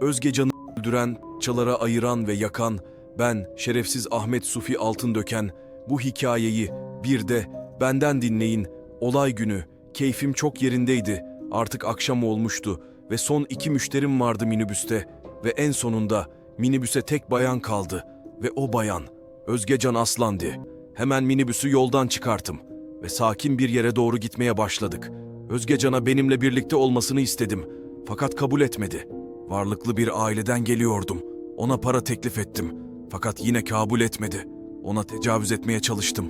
Özgecan'ı öldüren, çalara ayıran ve yakan, ben şerefsiz Ahmet Sufi Altındöken, bu hikayeyi bir de benden dinleyin. Olay günü, keyfim çok yerindeydi. Artık akşam olmuştu ve son iki müşterim vardı minibüste ve en sonunda minibüse tek bayan kaldı ve o bayan Özgecan Aslan'dı. Hemen minibüsü yoldan çıkarttım ve sakin bir yere doğru gitmeye başladık. Özgecan'a benimle birlikte olmasını istedim fakat kabul etmedi. Varlıklı bir aileden geliyordum. Ona para teklif ettim fakat yine kabul etmedi. Ona tecavüz etmeye çalıştım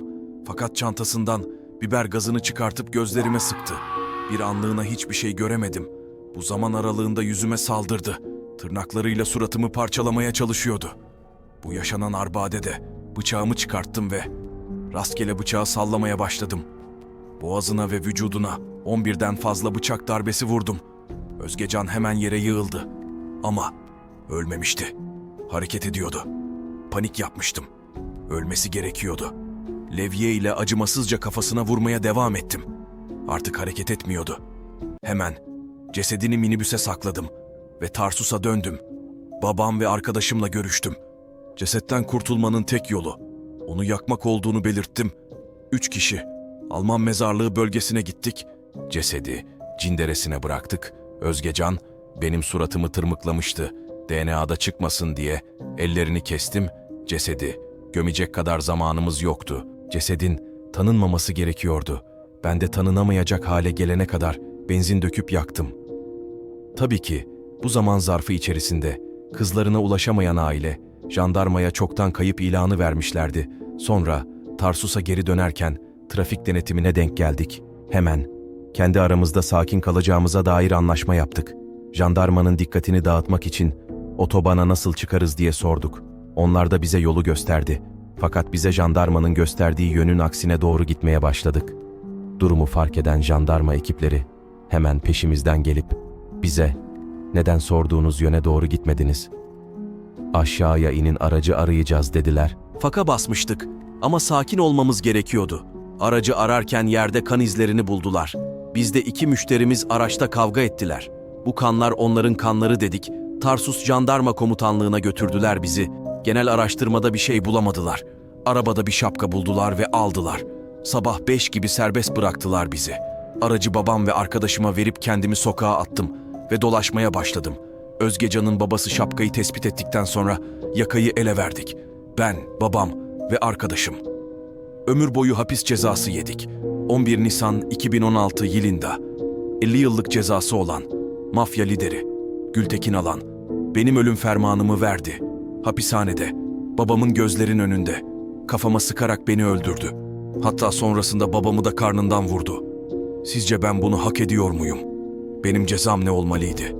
fakat çantasından biber gazını çıkartıp gözlerime sıktı. Bir anlığına hiçbir şey göremedim. Bu zaman aralığında yüzüme saldırdı. Tırnaklarıyla suratımı parçalamaya çalışıyordu. Bu yaşanan arbadede bıçağımı çıkarttım ve rastgele bıçağı sallamaya başladım. Boğazına ve vücuduna 11'den fazla bıçak darbesi vurdum. Özgecan hemen yere yığıldı. Ama ölmemişti. Hareket ediyordu. Panik yapmıştım. Ölmesi gerekiyordu. Levye ile acımasızca kafasına vurmaya devam ettim. Artık hareket etmiyordu. Hemen cesedini minibüse sakladım ve Tarsus'a döndüm. Babam ve arkadaşımla görüştüm. Cesetten kurtulmanın tek yolu onu yakmak olduğunu belirttim. Üç kişi Alman mezarlığı bölgesine gittik. Cesedi cinderesine bıraktık. Özgecan benim suratımı tırmıklamıştı. DNA'da çıkmasın diye ellerini kestim. Cesedi gömecek kadar zamanımız yoktu. Cesedin tanınmaması gerekiyordu. Ben de tanınamayacak hale gelene kadar benzin döküp yaktım. Tabii ki bu zaman zarfı içerisinde kızlarına ulaşamayan aile jandarmaya çoktan kayıp ilanı vermişlerdi. Sonra Tarsus'a geri dönerken trafik denetimine denk geldik. Hemen kendi aramızda sakin kalacağımıza dair anlaşma yaptık. Jandarmanın dikkatini dağıtmak için otobana nasıl çıkarız diye sorduk. Onlar da bize yolu gösterdi. Fakat bize jandarmanın gösterdiği yönün aksine doğru gitmeye başladık. Durumu fark eden jandarma ekipleri hemen peşimizden gelip bize neden sorduğunuz yöne doğru gitmediniz? Aşağıya inin aracı arayacağız dediler. Faka basmıştık ama sakin olmamız gerekiyordu. Aracı ararken yerde kan izlerini buldular. Bizde iki müşterimiz araçta kavga ettiler. Bu kanlar onların kanları dedik. Tarsus Jandarma Komutanlığı'na götürdüler bizi. Genel araştırmada bir şey bulamadılar. Arabada bir şapka buldular ve aldılar. Sabah beş gibi serbest bıraktılar bizi. Aracı babam ve arkadaşıma verip kendimi sokağa attım ve dolaşmaya başladım. Özgecan'ın babası şapkayı tespit ettikten sonra yakayı ele verdik. Ben, babam ve arkadaşım. Ömür boyu hapis cezası yedik. 11 Nisan 2016 yılında 50 yıllık cezası olan mafya lideri Gültekin Alan benim ölüm fermanımı verdi. Hapishanede, babamın gözlerin önünde kafama sıkarak beni öldürdü. Hatta sonrasında babamı da karnından vurdu. Sizce ben bunu hak ediyor muyum? Benim cezam ne olmalıydı?